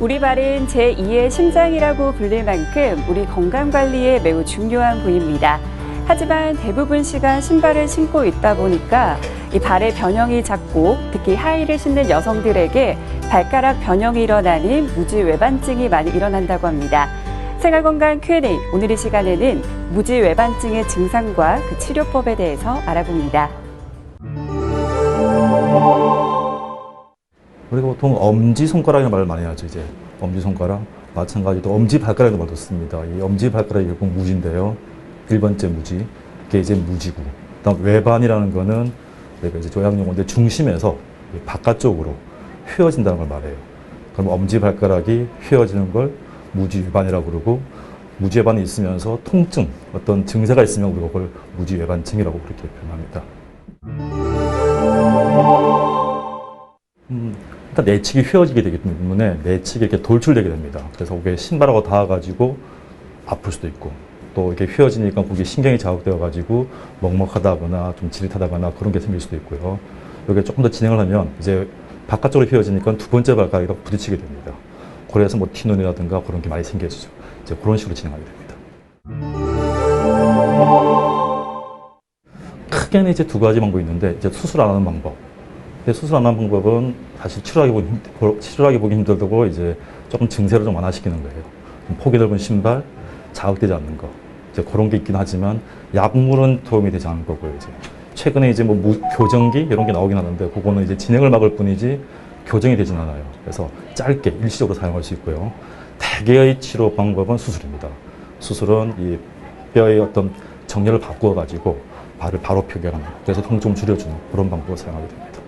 우리 발은 제2의 심장이라고 불릴 만큼 우리 건강 관리에 매우 중요한 부위입니다. 하지만 대부분 시간 신발을 신고 있다 보니까 이 발의 변형이 작고 특히 하이를 신는 여성들에게 발가락 변형이 일어나는 무지 외반증이 많이 일어난다고 합니다. 생활건강 Q&A 오늘 이 시간에는 무지 외반증의 증상과 그 치료법에 대해서 알아봅니다. 우리가 보통 엄지 손가락이라는 말을 많이 하죠. 이제 엄지 손가락 마찬가지로 엄지 발가락이라는 말도 씁니다. 이 엄지 발가락이 결국 무지인데요. 1번째 무지, 그게 이제 무지고. 그다음 외반이라는 거는 우리가 이제 조약 용어인데 중심에서 바깥쪽으로 휘어진다는 걸 말해요. 그럼 엄지 발가락이 휘어지는 걸 무지 외반이라고 그러고 무지 외반이 있으면서 통증, 어떤 증세가 있으면 우리가 그걸 무지 외반증이라고 그렇게 표현합니다. 음, 일단 내측이 휘어지게 되기 때문에 내측이 이렇게 돌출되게 됩니다. 그래서 그게 신발하고 닿아가지고 아플 수도 있고 또 이렇게 휘어지니까 거기 신경이 자극되어가지고 먹먹하다거나 좀 지릿하다거나 그런 게 생길 수도 있고요. 여기 조금 더 진행을 하면 이제 바깥쪽으로 휘어지니까 두 번째 발가락이랑 부딪히게 됩니다. 그래서 뭐 티눈이라든가 그런 게 많이 생겨지죠. 이제 그런 식으로 진행하게 됩니다. 크게는 이제 두 가지 방법이 있는데 이제 수술 안 하는 방법. 수술 안 하는 방법은 사실 치료하기 보기, 힘- 치료하기 보기 힘들고 이제 조금 증세를 좀 완화시키는 거예요. 좀 폭이 넓은 신발, 자극되지 않는 거. 이제 그런 게 있긴 하지만 약물은 도움이 되지 않을 거고요. 이제 최근에 이제 뭐 무- 교정기 이런 게 나오긴 하는데 그거는 이제 진행을 막을 뿐이지 교정이 되진 않아요. 그래서 짧게 일시적으로 사용할 수 있고요. 대개의 치료 방법은 수술입니다. 수술은 이 뼈의 어떤 정렬을 바꾸어 가지고 발을 바로 표결하는 그래서 통증을 줄여주는 그런 방법을 사용하게 됩니다.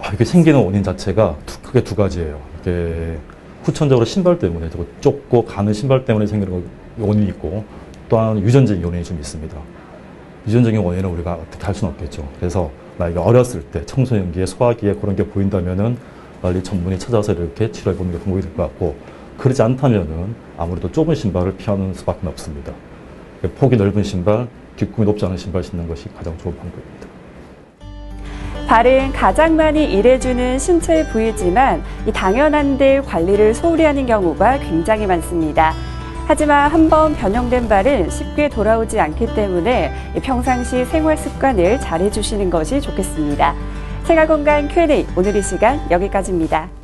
아, 이게 생기는 원인 자체가 두- 크게 두 가지예요. 이게 후천적으로 신발 때문에 또 좁고 가는 신발 때문에 생기는 거- 원인이 있고 또한 유전적인 원인이 좀 있습니다. 유전적인 원인은 우리가 어떻게 할 수는 없겠죠. 그래서 만약에 어렸을 때 청소년기에 소화기에 그런 게 보인다면은 빨리 전문의 찾아서 이렇게 치료해 보는 게 도움이 될 것 같고 그러지 않다면은 아무래도 좁은 신발을 피하는 수밖에 없습니다. 폭이 넓은 신발, 뒷꿈이 높지 않은 신발 신는 것이 가장 좋은 방법입니다. 발은 가장 많이 일해주는 신체 부위지만 이 당연한 데 관리를 소홀히 하는 경우가 굉장히 많습니다. 하지만 한번 변형된 발은 쉽게 돌아오지 않기 때문에 이 평상시 생활 습관을 잘 해주시는 것이 좋겠습니다. 생활 건강 Q&A 오늘 이 시간 여기까지입니다.